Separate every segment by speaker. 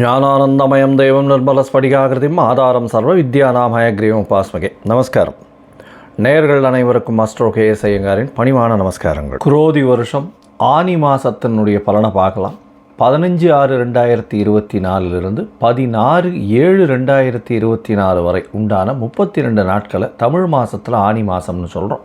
Speaker 1: ஞானானந்தமயம் దైవం நிர்மல ஸ்படிகாகிருதிம் ஆதாரம் சர்வ வித்யாநாமய கிரீவம் பாஸ்மகே நமஸ்காரம். நேயர்கள் அனைவருக்கும் அஸ்ட்ரோ கேஎஸ் ஐயங்காரின் பணிவான நமஸ்காரங்கள். குரோதி வருஷம் ஆனி மாசத்தினுடைய பலனை பார்க்கலாம். பதினஞ்சு ஆறு ரெண்டாயிரத்தி இருபத்தி நாலுலேருந்து பதினாறு ஏழு ரெண்டாயிரத்தி இருபத்தி நாலு வரை உண்டான முப்பத்தி ரெண்டு நாட்களை தமிழ் மாதத்தில் ஆனி மாதம்னு சொல்கிறோம்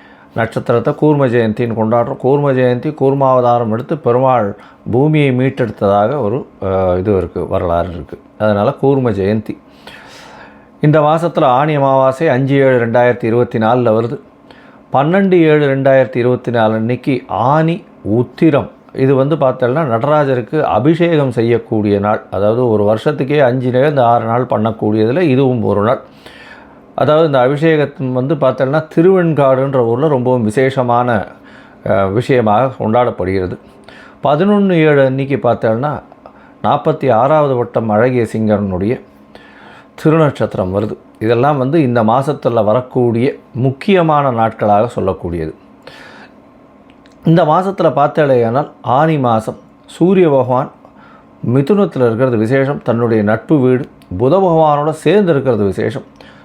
Speaker 1: நட்சத்திரத்தை கூர்ம ஜெயந்தின்னு கொண்டாடுறோம். கூர்ம ஜெயந்தி கூர்மாவதாரம் எடுத்து பெருமாள் பூமியை மீட்டெடுத்ததாக ஒரு இது இருக்குது வரலாறு இருக்குது அதனால் கூர்ம ஜெயந்தி. இந்த மாதத்தில் ஆணி அமாவாசை அஞ்சு ஏழு ரெண்டாயிரத்தி இருபத்தி நாலில் வருது. பன்னெண்டு ஏழு ரெண்டாயிரத்தி இருபத்தி நாலு அன்னைக்கு ஆனி உத்திரம். இது வந்து பார்த்தோம்னா நடராஜருக்கு அபிஷேகம் செய்யக்கூடிய நாள். அதாவது ஒரு வருஷத்துக்கே அஞ்சு நேரம் ஆறு நாள் பண்ணக்கூடியதில் இதுவும் ஒரு நாள். அதாவது இந்த அபிஷேகத்தின் வந்து பார்த்தோம்னா திருவெண்காடுன்ற ஊரில் ரொம்பவும் விசேஷமான விஷயமாக கொண்டாடப்படுகிறது. பதினொன்று ஏழு அன்னைக்கு பார்த்தோம்னா நாற்பத்தி ஆறாவது வட்டம் அழகிய சிங்கனுடைய திருநட்சத்திரம் வருது. இதெல்லாம் வந்து இந்த மாதத்தில் வரக்கூடிய முக்கியமான நாட்களாக சொல்லக்கூடியது. இந்த மாதத்தில் பார்த்தாலேயானால் ஆனி மாதம் சூரிய பகவான் மிதுனத்தில் இருக்கிறது விசேஷம். தன்னுடைய நட்பு வீடு புத பகவானோட சேர்ந்து இருக்கிறது விசேஷம்.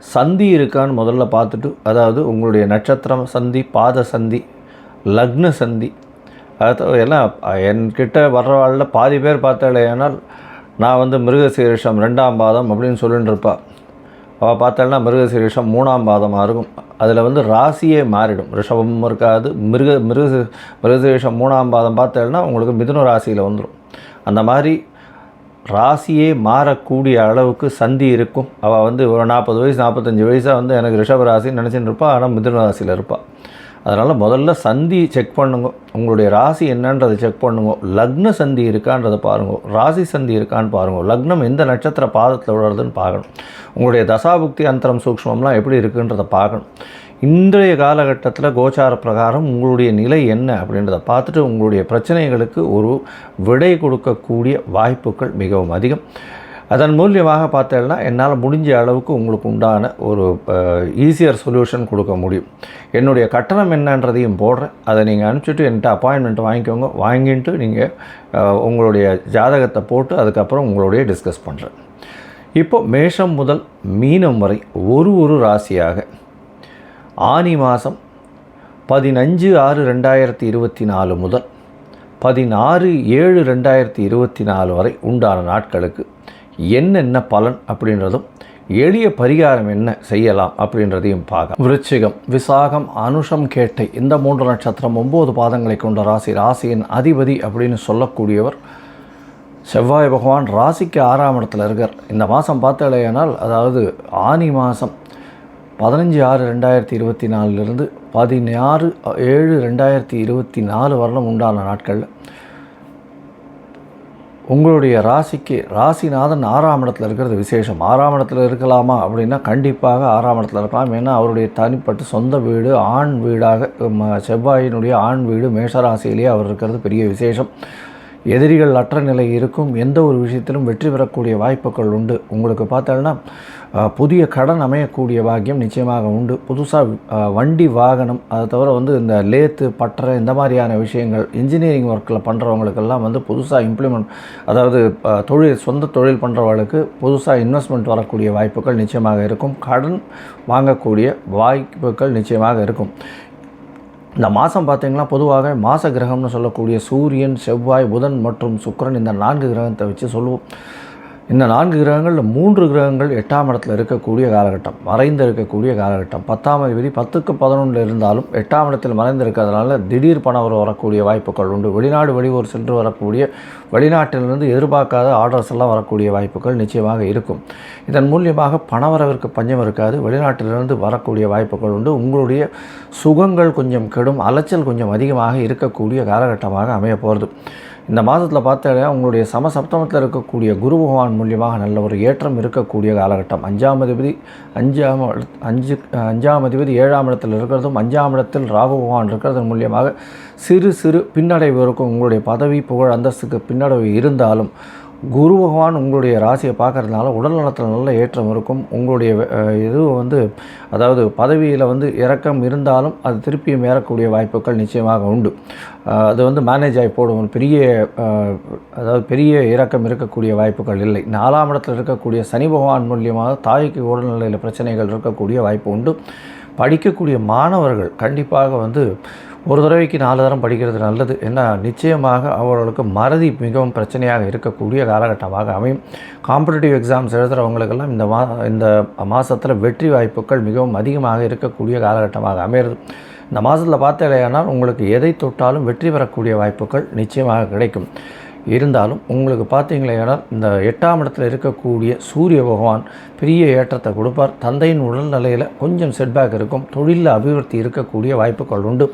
Speaker 1: சந்தி இருக்கான்னு முதல்ல பார்த்துட்டு அதாவது உங்களுடைய நட்சத்திரம் சந்தி பாத சந்தி லக்ன சந்தி அது எல்லாம் என்கிட்ட வர்றவாளில் பாதி பேர் பார்த்தாலேனால் நான் வந்து மிருகசீரிஷம் ரெண்டாம் பாதம் அப்படின்னு சொல்லிட்டு இருப்பா அவள் பார்த்தாள்னா மிருகசீரிஷம் மூணாம் பாதமாக இருக்கும். அதில் வந்து ராசியே மாறிடும். ரிஷபமும் இருக்காது மிருக மிருக மிருகசீரிஷம் மூணாம் பாதம் பார்த்தாள்னா உங்களுக்கு மிதுன ராசியில் வந்துடும் அந்த மாதிரி ராசியே மாறக்கூடிய அளவுக்கு சந்தி இருக்கும். அவள் வந்து ஒரு நாற்பது வயசு நாற்பத்தஞ்சு வயசாக வந்து எனக்கு ரிஷப ராசின்னு நினச்சிட்டு இருப்பாள் ஆனால் மிதுன ராசியில் இருப்பாள் அதனால் முதல்ல சந்தி செக் பண்ணுங்க. உங்களுடைய ராசி என்னன்றதை செக் பண்ணுங்க. லக்ன சந்தி இருக்கான்றதை பாருங்க. ராசி சந்தி இருக்கான்னு பாருங்க. லக்னம் எந்த நட்சத்திர பாதத்தில் விழுறதுன்னு பார்க்கணும். உங்களுடைய தசாபுக்தி அந்தரம் சூக்ஷ்மம்லாம் எப்படி இருக்குன்றதை பார்க்கணும். இன்றைய காலகட்டத்தில் கோச்சார பிரகாரம் உங்களுடைய நிலை என்ன அப்படின்றத பார்த்துட்டு உங்களுடைய பிரச்சனைகளுக்கு ஒரு விடை கொடுக்கக்கூடிய வாய்ப்புகள் மிகவும் அதிகம். அதன் மூலியமாக பார்த்தேன்னா என்னால் முடிஞ்ச அளவுக்கு உங்களுக்கு உண்டான ஒரு ஈஸியர் சொல்யூஷன் கொடுக்க முடியும். என்னுடைய கட்டணம் என்னன்றதையும் போடுறேன். அதை நீங்கள் அனுப்பிச்சிட்டு என்கிட்ட அப்பாயின்மெண்ட் வாங்கிக்கோங்க. வாங்கிட்டு நீங்கள் உங்களுடைய ஜாதகத்தை போட்டு அதுக்கப்புறம் உங்களுடைய டிஸ்கஸ் பண்ணுறேன் இப்போ மேஷம் முதல் மீனம் வரை ஒரு ஒரு ராசியாக ஆனி மாதம் பதினஞ்சு ஆறு ரெண்டாயிரத்தி இருபத்தி நாலு முதல் பதினாறு ஏழு ரெண்டாயிரத்தி இருபத்தி நாலு வரை உண்டான நாட்களுக்கு என்னென்ன பலன் அப்படின்றதும் எளிய பரிகாரம் என்ன செய்யலாம் அப்படின்றதையும் பார்க்க விருச்சிகம் விசாகம் அனுஷம் கேட்டை இந்த மூன்று நட்சத்திரம் ஒம்பது பாதங்களை கொண்ட ராசி ராசியின் அதிபதி அப்படின்னு சொல்லக்கூடியவர் செவ்வாய் பகவான் ராசிக்கு ஆறாம் இடத்துல இருக்கார். இந்த மாதம் பார்த்தாலேயானால் அதாவது ஆனி மாதம் பதினஞ்சு ஆறு ரெண்டாயிரத்தி இருபத்தி நாலுலேருந்து பதினாறு ஏழு ரெண்டாயிரத்தி இருபத்தி நாலு வரலும் உண்டான நாட்களில் உங்களுடைய ராசிக்கு ராசிநாதன் ஆறாம் இடத்துல இருக்கிறது விசேஷம். ஆறாம் இடத்துல இருக்கலாமா அப்படின்னா கண்டிப்பாக ஆறாம் இடத்துல இருக்கலாம். ஏன்னா அவருடைய தனிப்பட்ட சொந்த வீடு ஆண் வீடாக செவ்வாயினுடைய ஆண் வீடு மேஷராசியிலேயே அவர் இருக்கிறது பெரிய விசேஷம். எதிரிகள் அற்ற நிலை இருக்கும். எந்த ஒரு விஷயத்திலும் வெற்றி பெறக்கூடிய வாய்ப்புகள் உண்டு. உங்களுக்கு பார்த்தோன்னா புதிய கடன் அமையக்கூடிய பாக்கியம் நிச்சயமாக உண்டு. புதுசாக வண்டி வாகனம் அதை தவிர வந்து இந்த லேத்து பட்டறை இந்த மாதிரியான விஷயங்கள் இன்ஜினியரிங் ஒர்க்கில் பண்ணுறவங்களுக்கெல்லாம் வந்து புதுசாக இம்ப்ளிமெண்ட் அதாவது தொழில் சொந்த தொழில் பண்ணுறவங்களுக்கு புதுசாக இன்வெஸ்ட்மெண்ட் வரக்கூடிய வாய்ப்புகள் நிச்சயமாக இருக்கும். கடன் வாங்கக்கூடிய வாய்ப்புகள் நிச்சயமாக இருக்கும். இந்த மாதம் பார்த்தீங்கன்னா பொதுவாக மாச கிரகம்னு சொல்லக்கூடிய சூரியன் செவ்வாய் புதன் மற்றும் சுக்கிரன் இந்த நான்கு கிரகத்தை வச்சு சொல்லுவோம். இந்த நான்கு கிரகங்களில் மூன்று கிரகங்கள் எட்டாம் இடத்துல இருக்கக்கூடிய காலகட்டம் மறைந்து இருக்கக்கூடிய காலகட்டம். பத்தாம் அதிபதி பத்துக்கு பதினொன்றில் இருந்தாலும் எட்டாம் இடத்தில் மறைந்து இருக்கிறதுனால திடீர் பணம் வரக்கூடிய வாய்ப்புகள் உண்டு. வெளிநாடு வெளியூர் சென்று வரக்கூடிய வெளிநாட்டிலிருந்து எதிர்பார்க்காத ஆர்டர்ஸ் எல்லாம் வரக்கூடிய வாய்ப்புகள் நிச்சயமாக இருக்கும். இதன் மூலியமாக பணவரவிற்கு பஞ்சம் இருக்காது. வெளிநாட்டிலிருந்து வரக்கூடிய வாய்ப்புகள் உண்டு. உங்களுடைய சுகங்கள் கொஞ்சம் கெடும் அலைச்சல் கொஞ்சம் அதிகமாக இருக்கக்கூடிய காலகட்டமாக அமைய போகிறது இந்த மாதத்தில் பார்த்தாலே உங்களுடைய சமசப்தமத்தில் இருக்கக்கூடிய குரு பகவான் மூலியமாக நல்ல ஒரு ஏற்றம் இருக்கக்கூடிய காலகட்டம். அஞ்சாம் அதிபதி அஞ்சாம் அஞ்சு அஞ்சாம் அதிபதி ஏழாம் இடத்தில் இருக்கிறதும் அஞ்சாம் இடத்தில் ராகு பகவான் இருக்கிறதன் மூலியமாக சிறு சிறு பின்னடைவு இருக்கும். உங்களுடைய பதவி புகழ் அந்தஸ்துக்கு பின்னடைவு இருந்தாலும் குரு பகவான் உங்களுடைய ராசியை பார்க்கறதுனால உடல் நலத்தில் நல்ல ஏற்றம் இருக்கும். உங்களுடைய இது வந்து அதாவது பதவியில் வந்து இறக்கம் இருந்தாலும் அது திருப்பியும் ஏறக்கூடிய வாய்ப்புகள் நிச்சயமாக உண்டு. அது வந்து மேனேஜ் ஆகி போடும். பெரிய அதாவது பெரிய இறக்கம் இருக்கக்கூடிய வாய்ப்புகள் இல்லை. நாலாம் இடத்தில் இருக்கக்கூடிய சனி பகவான் மூலியமாக தாய்க்கு உடல்நிலையில் பிரச்சனைகள் இருக்கக்கூடிய வாய்ப்பு உண்டு. படிக்கக்கூடிய மாணவர்கள் கண்டிப்பாக வந்து ஒரு தடவைக்கு நாலு தரம் படிக்கிறது நல்லது. ஏன்னா நிச்சயமாக அவர்களுக்கு மறதி மிகவும் பிரச்சனையாக இருக்கக்கூடிய காலகட்டமாக அமையும். காம்படிட்டிவ் எக்ஸாம்ஸ் எழுதுகிறவங்களுக்கெல்லாம் இந்த மா இந்த மாதத்தில் வெற்றி வாய்ப்புகள் மிகவும் அதிகமாக இருக்கக்கூடிய காலகட்டமாக அமையிறது இந்த மாதத்தில் பார்த்தேனால் உங்களுக்கு எதை தொட்டாலும் வெற்றி பெறக்கூடிய வாய்ப்புகள் நிச்சயமாக கிடைக்கும். இருந்தாலும் உங்களுக்கு பார்த்தீங்களேனால் இந்த எட்டாம் இடத்துல இருக்கக்கூடிய சூரிய பகவான் பெரிய ஏற்றத்தை கொடுப்பார். தந்தையின் உடல்நிலையில் கொஞ்சம் செட்பேக் இருக்கும். தொழிலில் அபிவிருத்தி இருக்கக்கூடிய வாய்ப்புகள் உண்டு.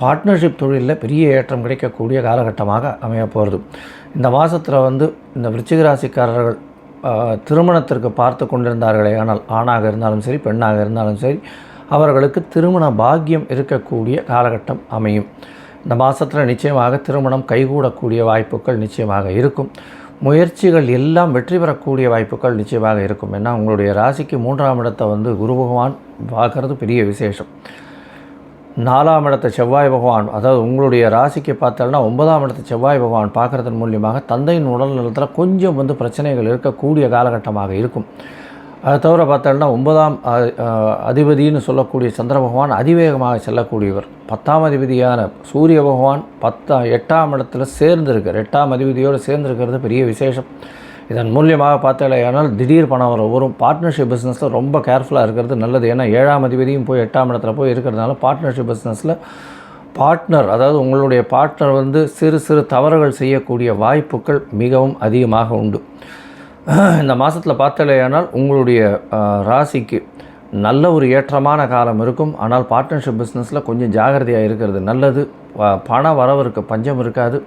Speaker 1: பார்ட்னர்ஷிப் தொழிலில் பெரிய ஏற்றம் கிடைக்கக்கூடிய காலகட்டமாக அமையப்போகிறது இந்த மாதத்தில் வந்து இந்த விருச்சிகராசிக்காரர்கள் திருமணத்திற்கு பார்த்து கொண்டிருந்தார்களே ஆனால் ஆணாக இருந்தாலும் சரி பெண்ணாக இருந்தாலும் சரி அவர்களுக்கு திருமண பாக்கியம் இருக்கக்கூடிய காலகட்டம் அமையும். இந்த மாதத்தில் நிச்சயமாக திருமணம் கைகூடக்கூடிய வாய்ப்புகள் நிச்சயமாக இருக்கும். முயற்சிகள் எல்லாம் வெற்றி பெறக்கூடிய வாய்ப்புகள் நிச்சயமாக இருக்கும். ஏன்னா உங்களுடைய ராசிக்கு மூன்றாம் இடத்தை வந்து குரு பகவான் பார்க்கறது பெரிய விசேஷம். நாலாம் இடத்த செவ்வாய் பகவான் அதாவது உங்களுடைய ராசிக்கு பார்த்தோம்னா ஒன்பதாம் இடத்த செவ்வாய் பகவான் பார்க்குறதன் மூலியமாக தந்தையின் உடல் நலத்தில் கொஞ்சம் வந்து பிரச்சனைகள் இருக்கக்கூடிய காலகட்டமாக இருக்கும். அதை தவிர பார்த்தோம்னா ஒன்பதாம் அதிபதினு அதிபதின்னு சொல்லக்கூடிய சந்திர பகவான் அதிவேகமாக செல்லக்கூடியவர். பத்தாம் அதிபதியான சூரிய பகவான் பத்தா எட்டாம் இடத்துல சேர்ந்திருக்கார். எட்டாம் அதிபதியோடு சேர்ந்திருக்கிறது பெரிய விசேஷம். இதன் மூலியமாக பார்த்தாலேயானால் திடீர் பணம் வர வரும் பார்ட்னர்ஷிப் பிஸ்னஸில் ரொம்ப கேர்ஃபுல்லாக இருக்கிறது நல்லது. ஏன்னா ஏழாம் அதிபதியும் போய் எட்டாம் இடத்துல போய் இருக்கிறதுனால பார்ட்னர்ஷிப் பிஸ்னஸில் பார்ட்னர் அதாவது உங்களுடைய பார்ட்னர் வந்து சிறு சிறு தவறுகள் செய்யக்கூடிய வாய்ப்புகள் மிகவும் அதிகமாக உண்டு. இந்த மாதத்தில் பார்த்தாலேயானால் உங்களுடைய ராசிக்கு நல்ல ஒரு ஏற்றமான காலம் இருக்கும். ஆனால் பார்ட்னர்ஷிப் பிஸ்னஸில் கொஞ்சம் ஜாகிரதையாக இருக்கிறது நல்லது. பண வரவிற்கு பஞ்சம் இருக்காது.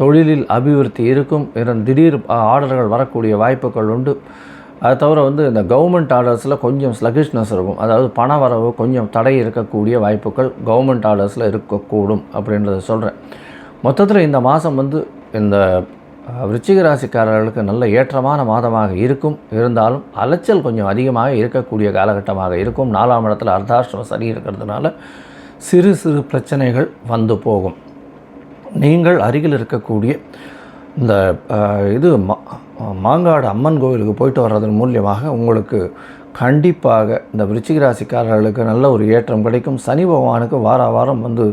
Speaker 1: தொழிலில் அபிவிருத்தி இருக்கும். இதன் திடீர் ஆர்டர்கள் வரக்கூடிய வாய்ப்புகள் உண்டு. அது தவிர வந்து இந்த கவர்மெண்ட் ஆர்டர்ஸில் கொஞ்சம் ஸ்லகிஷ்னஸ் இருக்கும். அதாவது பண வரவு கொஞ்சம் தடை இருக்கக்கூடிய வாய்ப்புகள் கவர்மெண்ட் ஆர்டர்ஸில் இருக்கக்கூடும் அப்படின்றத சொல்கிறேன் மொத்தத்தில் இந்த மாதம் வந்து இந்த விருச்சிக ராசிக்காரர்களுக்கு நல்ல ஏற்றமான மாதமாக இருக்கும். இருந்தாலும் அலைச்சல் கொஞ்சம் அதிகமாக இருக்கக்கூடிய காலகட்டமாக இருக்கும். நாலாம் இடத்துல அர்த்தாஷ்டமம் சரி இருக்கிறதுனால சிறு சிறு பிரச்சனைகள் வந்து போகும். நீங்கள் அருகில் இருக்கக்கூடிய இந்த இது மா மாங்காடு அம்மன் கோவிலுக்கு போயிட்டு வர்றதன் மூலியமாக உங்களுக்கு கண்டிப்பாக இந்த விருச்சிக ராசிக்காரர்களுக்கு நல்ல ஒரு ஏற்றம் கிடைக்கும். சனி பகவானுக்கு வார வாரம் வந்து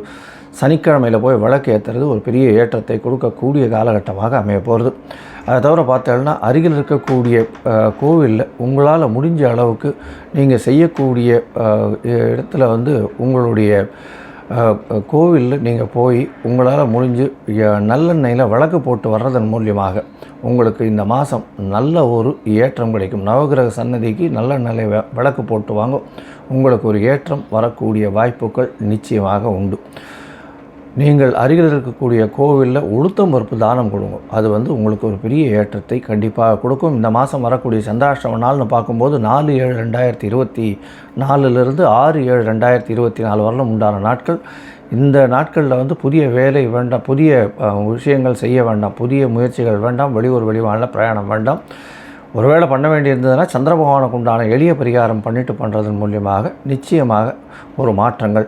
Speaker 1: சனிக்கிழமையில் போய் விளக்கு ஏற்றுறது ஒரு பெரிய ஏற்றத்தை கொடுக்கக்கூடிய காலகட்டமாக அமைய போகிறது அதை தவிர பார்த்தோம்னா அருகில் இருக்கக்கூடிய கோவிலில் உங்களால் முடிஞ்ச அளவுக்கு நீங்கள் செய்யக்கூடிய இடத்துல வந்து உங்களுடைய கோவிலில் நீங்கள் போய் உங்களால் முடிஞ்சு நல்லெண்ணெயில் விளக்கு போட்டு வர்றதன் மூலியமாக உங்களுக்கு இந்த மாதம் நல்ல ஒரு ஏற்றம் கிடைக்கும். நவகிரக சன்னதிக்கு நல்ல வ- விளக்கு போட்டு வாங்க. உங்களுக்கு ஒரு ஏற்றம் வரக்கூடிய வாய்ப்புகள் நிச்சயமாக உண்டு. நீங்கள் அருகில் இருக்கக்கூடிய கோவிலில் உளுத்தம் பருப்பு தானம் கொடுங்க. அது வந்து உங்களுக்கு ஒரு பெரிய ஏற்றத்தை கண்டிப்பாக கொடுக்கும். இந்த மாதம் வரக்கூடிய சந்திராஷ்டம நாள்னு பார்க்கும்போது நாலு ஏழு ரெண்டாயிரத்தி இருபத்தி நாலுலேருந்து ஆறு ஏழு ரெண்டாயிரத்தி இருபத்தி நாலு வரலும் உண்டான நாட்கள். இந்த நாட்களில் வந்து புதிய வேலை வேண்டாம் புதிய விஷயங்கள் செய்ய வேண்டாம் புதிய முயற்சிகள் வேண்டாம் வெளியூர் வெளிவான பிரயாணம் வேண்டாம். ஒருவேளை பண்ண வேண்டியிருந்ததுன்னா சந்திர பகவானுக்கு உண்டான எளிய பரிகாரம் பண்ணிட்டு பண்ணுறதன் மூலியமாக நிச்சயமாக ஒரு மாற்றங்கள்